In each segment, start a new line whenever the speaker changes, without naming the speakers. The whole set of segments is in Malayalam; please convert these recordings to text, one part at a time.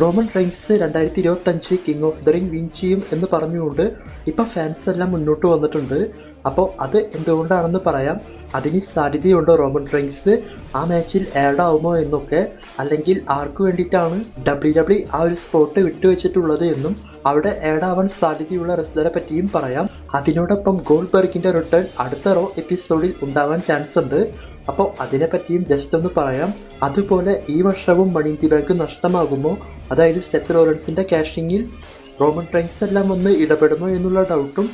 റോമൻ റൈൻസ് രണ്ടായിരത്തി ഇരുപത്തി അഞ്ച് king of the ring win ചെയ്യും എന്ന് പറഞ്ഞുകൊണ്ട് ഇപ്പം ഫാൻസ് എല്ലാം മുന്നോട്ട് വന്നിട്ടുണ്ട്. അപ്പോൾ അത് എന്തുകൊണ്ടാണെന്ന് പറയാം. അതിന് സാധ്യതയുണ്ടോ റോമൻ റൈൻസ് ആ മാച്ചിൽ ആഡ് ആവുമോ എന്നൊക്കെ? അല്ലെങ്കിൽ ആർക്ക് വേണ്ടിയിട്ടാണ് ഡബ്ല്യു ഡബ്ല്യു ആ ഒരു സ്പോട്ട് വിട്ടുവെച്ചിട്ടുള്ളത് എന്നും അവിടെ ആഡ് ആവാൻ സാധ്യതയുള്ള റെസ്ലറെ പറ്റിയും പറയാം. അതിനോടൊപ്പം ഗോൾ ബെർഗിന്റെ റിട്ടേൺ അടുത്ത റോ എപ്പിസോഡിൽ ഉണ്ടാവാൻ ചാൻസ് ഉണ്ട്. അപ്പോൾ അതിനെപ്പറ്റിയും ജസ്റ്റ് ഒന്ന് പറയാം. അതുപോലെ ഈ വർഷവും മണി ദി ബാങ്ക് നഷ്ടമാകുമോ? അതായത് സ്റ്റെത്ത് ലോറൻസിന്റെ ക്യാഷിങ്ങിൽ റോമൻ ട്രെയിൻസ് എല്ലാം വന്ന് ഇടപെടുമോ എന്നുള്ള ഡൗട്ടും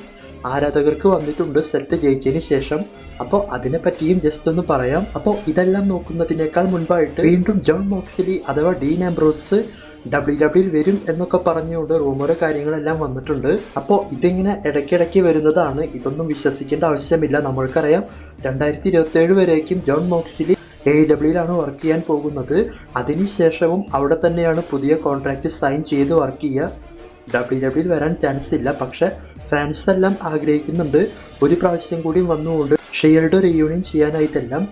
ആരാധകർക്ക് വന്നിട്ടുണ്ട് സെറ്റ് ജയിച്ചതിന് ശേഷം. അപ്പോൾ അതിനെപ്പറ്റിയും ജസ്റ്റ് ഒന്ന് പറയാം. അപ്പോൾ ഇതെല്ലാം നോക്കുന്നതിനേക്കാൾ മുൻപായിട്ട് വീണ്ടും ജോൺ മോക്സിലി അഥവാ ഡീൻ ആംബ്രോസ് ഡബ്ല്യു ഡബ്ല്യു വരും എന്നൊക്കെ പറഞ്ഞുകൊണ്ട് റൂമർ കാര്യങ്ങളെല്ലാം വന്നിട്ടുണ്ട്. അപ്പോൾ ഇതിങ്ങനെ ഇടയ്ക്കിടയ്ക്ക് വരുന്നതാണ്. ഇതൊന്നും വിശ്വസിക്കേണ്ട ആവശ്യമില്ല. നമ്മൾക്കറിയാം രണ്ടായിരത്തി ഇരുപത്തി ഏഴ് വരേക്കും ജോൺ മോക്സിലി എ ഡബ്ല്യൂയിലാണ് വർക്ക് ചെയ്യാൻ പോകുന്നത്. അതിനുശേഷവും അവിടെ തന്നെയാണ് പുതിയ കോൺട്രാക്റ്റ് സൈൻ ചെയ്ത് വർക്ക് ചെയ്യുക. ഡബ്ല്യു ഡബ്ല്യൂയിൽ വരാൻ ചാൻസ് ഇല്ല. പക്ഷെ ഫാൻസ് എല്ലാം ആഗ്രഹിക്കുന്നുണ്ട്. ഒരു പ്രാവശ്യം കൂടി വന്നുകൊണ്ട് ഷീൽഡ് റീയൂണിയൻ ചെയ്യാനായിട്ടെല്ലാം.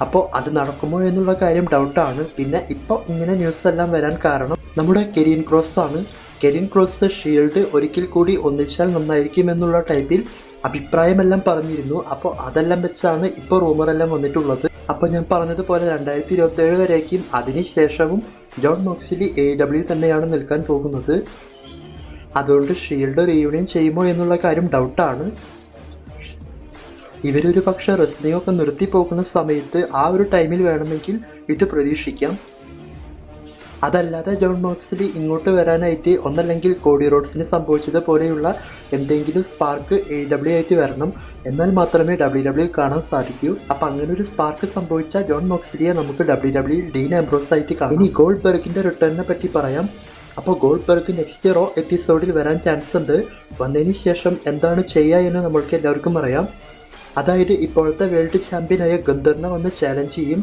അപ്പോൾ അത് നടക്കുമോ എന്നുള്ള കാര്യം ഡൗട്ടാണ് പിന്നെ ഇപ്പോൾ ഇങ്ങനെ ന്യൂസ് എല്ലാം വരാൻ കാരണം നമ്മുടെ കെരിയൻ ക്രോസ് ആണ്. കെരിയൻ ക്രോസ് ഷീൽഡ് ഒരിക്കൽ കൂടി ഒന്നിച്ചാൽ നന്നായിരിക്കും എന്നുള്ള ടൈപ്പിൽ അഭിപ്രായമെല്ലാം പറഞ്ഞിരുന്നു. അപ്പോൾ അതെല്ലാം വെച്ചാണ് ഇപ്പോൾ റൂമറെല്ലാം വന്നിട്ടുള്ളത്. അപ്പോൾ ഞാൻ പറഞ്ഞതുപോലെ രണ്ടായിരത്തി ഇരുപത്തി ഏഴ് വരേക്കും അതിനുശേഷവും ജോൺ മോക്സിലി എ ഡബ്ല്യു തന്നെയാണ് നിൽക്കാൻ പോകുന്നത്. അതുകൊണ്ട് ഷീൽഡ് റീയൂണിയൻ ചെയ്യുമോ എന്നുള്ള കാര്യം ഡൗട്ടാണ് ഇവരൊരു പക്ഷെ നിർത്തി പോകുന്ന സമയത്ത് ആ ഒരു ടൈമിൽ വേണമെങ്കിൽ ഇത് പ്രതീക്ഷിക്കാം. അതല്ലാതെ ജോൺ മോക്സിലി ഇങ്ങോട്ട് വരാനായിട്ട് ഒന്നല്ലെങ്കിൽ കോഡി റോഡ്സിന് സംഭവിച്ചത് പോലെയുള്ള എന്തെങ്കിലും സ്പാർക്ക് എ ഡബ്ല്യു ആയിട്ട് വരണം. എന്നാൽ മാത്രമേ ഡബ്ല്യു ഡബ്ല്യു കാണാൻ സാധിക്കൂ. അപ്പം അങ്ങനെ ഒരു സ്പാർക്ക് സംഭവിച്ച ജോൺ മോക്സിലിയെ നമുക്ക് ഡബ്ല്യു ഡബ്ല്യു ഡീൻ ആംബ്രോസ് ആയിട്ട് കാണാം. ഇനി ഗോൾഡ് ബെർഗിന്റെ റിട്ടേണിനെ പറ്റി പറയാം. അപ്പോൾ ഗോൾഡ് ബെർഗ് നെക്സ്റ്റ് റോ എപ്പിസോഡിൽ വരാൻ ചാൻസ് ഉണ്ട്. വന്നതിന് ശേഷം എന്താണ് ചെയ്യുക എന്ന് നമ്മൾക്ക് എല്ലാവർക്കും അറിയാം. അതായത് ഇപ്പോഴത്തെ വേൾഡ് ചാമ്പ്യനായ ഗന്ധർണ വന്ന് ചാലഞ്ച് ചെയ്യും.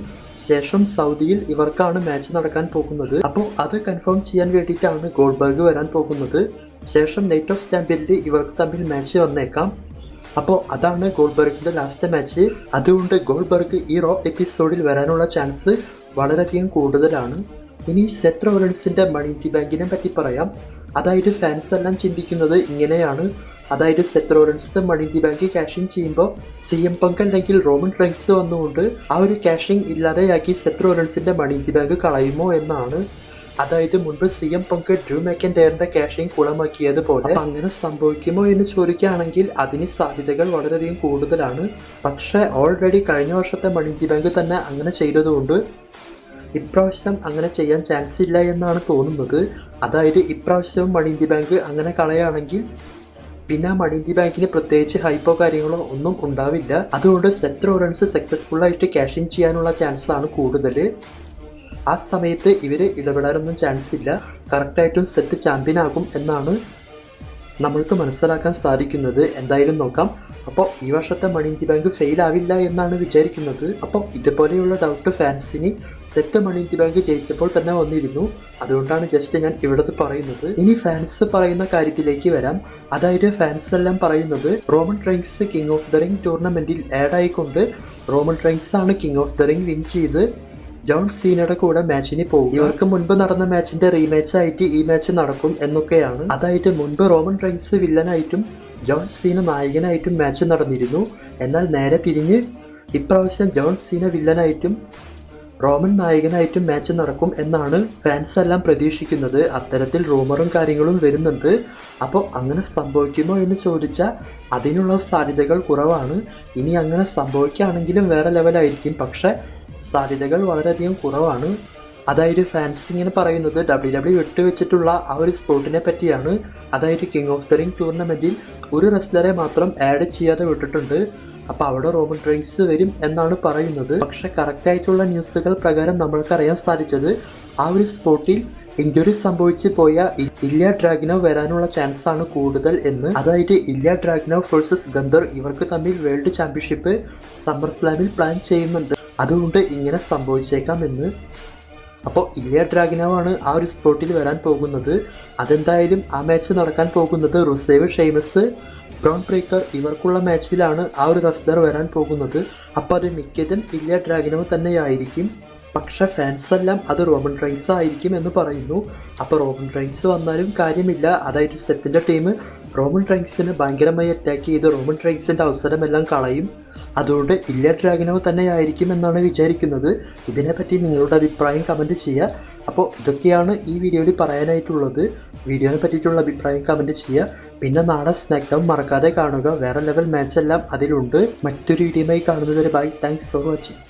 ശേഷം സൗദിയിൽ ഇവർക്കാണ് മാച്ച് നടക്കാൻ പോകുന്നത്. അപ്പോൾ അത് കൺഫേം ചെയ്യാൻ വേണ്ടിയിട്ടാണ് ഗോൾബർഗ് വരാൻ പോകുന്നത്. ശേഷം നൈറ്റ് ഓഫ് ചാമ്പ്യനിൽ ഇവർക്ക് തമ്മിൽ മാച്ച് വന്നേക്കാം. അപ്പോൾ അതാണ് ഗോൾബർഗിന്റെ ലാസ്റ്റ് മാച്ച് അതുകൊണ്ട് ഗോൾബർഗ് ഈ റോ എപ്പിസോഡിൽ വരാനുള്ള ചാൻസ് വളരെയധികം കൂടുതലാണ്. ഇനി സെറ്റ് റോലൻസിന്റെ മണി ദി ബാങ്കിനെ പറ്റി പറയാം. അതായത് ഫാൻസ് എല്ലാം ചിന്തിക്കുന്നത് ഇങ്ങനെയാണ്. അതായത് Rollins money the bank cashing ചെയ്യുമ്പോൾ സി എം പങ്ക് അല്ലെങ്കിൽ റോമൻ റൈൻസ് വന്നുകൊണ്ട് ആ ഒരു ക്യാഷിങ് ഇല്ലാതെയാക്കി റോലൻസിന്റെ മണി ദി ബാങ്ക് കളയുമോ എന്നാണ്. അതായത് മുൻപ് സി എം പങ്ക് ഡ്രൂ മാക്കൻഡയറിന്റെ ക്യാഷിങ് കുളമാക്കിയതുപോലെ പോലെ അങ്ങനെ സംഭവിക്കുമോ എന്ന് ചോദിക്കുകയാണെങ്കിൽ അതിന് സാധ്യതകൾ വളരെയധികം കൂടുതലാണ്. പക്ഷേ ഓൾറെഡി കഴിഞ്ഞ വർഷത്തെ മണി ദി ബാങ്ക് തന്നെ അങ്ങനെ ചെയ്തതുകൊണ്ട് ഇപ്രാവശ്യം അങ്ങനെ ചെയ്യാൻ ചാൻസ് ഇല്ല എന്നാണ് തോന്നുന്നത്. അതായത് ഇപ്രാവശ്യവും മണി ഇന്ത്യ ബാങ്ക് അങ്ങനെ കളയുകയാണെങ്കിൽ പിന്നെ ആ മണി ഇന്ത്യ ബാങ്കിന് പ്രത്യേകിച്ച് ഹൈപ്പോ കാര്യങ്ങളോ ഒന്നും ഉണ്ടാവില്ല. അതുകൊണ്ട് സെറ്റ് ഓറൻസ് സക്സസ്ഫുൾ ആയിട്ട് ക്യാഷ് ഇൻ ചെയ്യാനുള്ള ചാൻസ് ആണ് കൂടുതൽ. ആ സമയത്ത് ഇവർ ഇടപെടാനൊന്നും ചാൻസ് ഇല്ല. കറക്റ്റായിട്ടും സെറ്റ് ആകും എന്നാണ് നമ്മൾക്ക് മനസ്സിലാക്കാൻ സാധിക്കുന്നത്. എന്തായാലും നോക്കാം. അപ്പോൾ ഈ വർഷത്തെ മണി ഇന്ത്യ ബാങ്ക് ഫെയിൽ ആവില്ല എന്നാണ് വിചാരിക്കുന്നത്. അപ്പോൾ ഇതുപോലെയുള്ള doubt ഫാൻസിന് Seth money in the bank ജയിച്ചപ്പോൾ തന്നെ വന്നിരുന്നു. അതുകൊണ്ടാണ് ജസ്റ്റ് ഞാൻ ഇവിടെ പറയുന്നത്. ഇനി ഫാൻസ് പറയുന്ന കാര്യത്തിലേക്ക് വരാം. അതായത് ഫാൻസ് എല്ലാം പറയുന്നത് Roman Reigns king of the ring ടൂർണമെന്റിൽ ആഡ് ആയിക്കൊണ്ട് റോമൻ ട്രെയിൻസ് ആണ് king of the ring win ചെയ്ത് ജോൺ സീനയുടെ കൂടെ മാച്ചിന് പോകും. ഇവർക്ക് മുൻപ് നടന്ന മാച്ചിന്റെ റീമാച്ച് ആയിട്ട് ഈ മാച്ച് നടക്കും എന്നൊക്കെയാണ്. അതായത് മുൻപ് റോമൻ റൈൻസ് വില്ലനായിട്ടും ജോൺ സീന നായകനായിട്ടും മാച്ച് നടന്നിരുന്നു. എന്നാൽ നേരെ തിരിഞ്ഞ് ഇപ്രാവശ്യം ജോൺ സീന വില്ലനായിട്ടും റോമൻ നായകനായിട്ടും മാച്ച് നടക്കും എന്നാണ് ഫാൻസ് എല്ലാം പ്രതീക്ഷിക്കുന്നത്. അത്തരത്തിൽ റൂമറും കാര്യങ്ങളും വരുന്നുണ്ട്. അപ്പോൾ അങ്ങനെ സംഭവിക്കുമോ എന്ന് ചോദിച്ചാൽ അതിനുള്ള സാധ്യതകൾ കുറവാണ്. ഇനി അങ്ങനെ സംഭവിക്കുകയാണെങ്കിലും വേറെ ലെവലായിരിക്കും പക്ഷേ സാധ്യതകൾ വളരെയധികം കുറവാണ്. അതായത് ഫാൻസ് ഇങ്ങനെ പറയുന്നത് ഡബ്ല്യു ഡബ്ല്യു വിട്ടുവെച്ചിട്ടുള്ള ആ ഒരു സ്പോട്ടിനെ പറ്റിയാണ്. അതായത് കിങ് ഓഫ് ദ റിംഗ് ടൂർണമെന്റിൽ ഒരു റെസ്ലറെ മാത്രം ആഡ് ചെയ്യാതെ വിട്ടിട്ടുണ്ട്. അപ്പൊ അവിടെ റോമൻ റൈൻസ് വരും എന്നാണ് പറയുന്നത്. പക്ഷെ കറക്റ്റ് ആയിട്ടുള്ള ന്യൂസുകൾ പ്രകാരം നമ്മൾക്ക് അറിയാൻ സാധിച്ചത് ആ ഒരു സ്പോട്ടിൽ ഇഞ്ചുറി സംഭവിച്ചു പോയ ഇല്ലിയ ഡ്രാഗിനോ വരാനുള്ള ചാൻസ് ആണ് കൂടുതൽ എന്ന്. അതായത് ഇല്യ ഡ്രാഗിനോ വേഴ്സസ് ഗന്ധർ ഇവർക്ക് തമ്മിൽ വേൾഡ് ചാമ്പ്യൻഷിപ്പ് സമ്മർ സ്ലാമിൽ പ്ലാൻ ചെയ്യുന്നുണ്ട്. അതുകൊണ്ട് ഇങ്ങനെ സംഭവിച്ചേക്കാം എന്ന് അപ്പോൾ ഇലിയ ഡ്രാഗിനോവാണ് ആ ഒരു സ്പോട്ടിൽ വരാൻ പോകുന്നത്. അതെന്തായാലും ആ മാച്ച് നടക്കാൻ പോകുന്നത് റുസേവ് ഷെയ്മസ് ബ്രൗൺ ബ്രേക്കർ ഇവർക്കുള്ള മാച്ചിലാണ് ആ ഒരു റസ്ലർ വരാൻ പോകുന്നത്. അപ്പോൾ അത് മിക്കതും ഇലിയ ഡ്രാഗിനോ തന്നെയായിരിക്കും. പക്ഷെ ഫാൻസ് എല്ലാം അത് റോമൻ റൈൻസ് ആയിരിക്കും എന്ന് പറയുന്നു. അപ്പോൾ റോമൻ റൈൻസ് വന്നാലും കാര്യമില്ല. അതായത് സെത്തിന്റെ ടീം റോമൻ റൈൻസിന് ഭയങ്കരമായി അറ്റാക്ക് ചെയ്ത് റോമൻ റൈൻസിന്റെ അവസരമെല്ലാം കളയും. അതുകൊണ്ട് ഇല്ല ഡ്രാഗനോ തന്നെയായിരിക്കും എന്നാണ് വിചാരിക്കുന്നത്. ഇതിനെപ്പറ്റി നിങ്ങളുടെ അഭിപ്രായം കമന്റ് ചെയ്യുക. അപ്പോൾ ഇതൊക്കെയാണ് ഈ വീഡിയോയിൽ പറയാനായിട്ടുള്ളത്. വീഡിയോനെ പറ്റിയിട്ടുള്ള അഭിപ്രായം കമന്റ് ചെയ്യുക. പിന്നെ നാളെ സ്നാക്ഡൗൺ മറക്കാതെ കാണുക. വേറെ ലെവൽ മാച്ചെല്ലാം അതിലുണ്ട്. മറ്റൊരു വീഡിയോയുമായി കാണുന്നതിന് ബൈ താങ്ക്സ് ഫോർ വാച്ചിങ്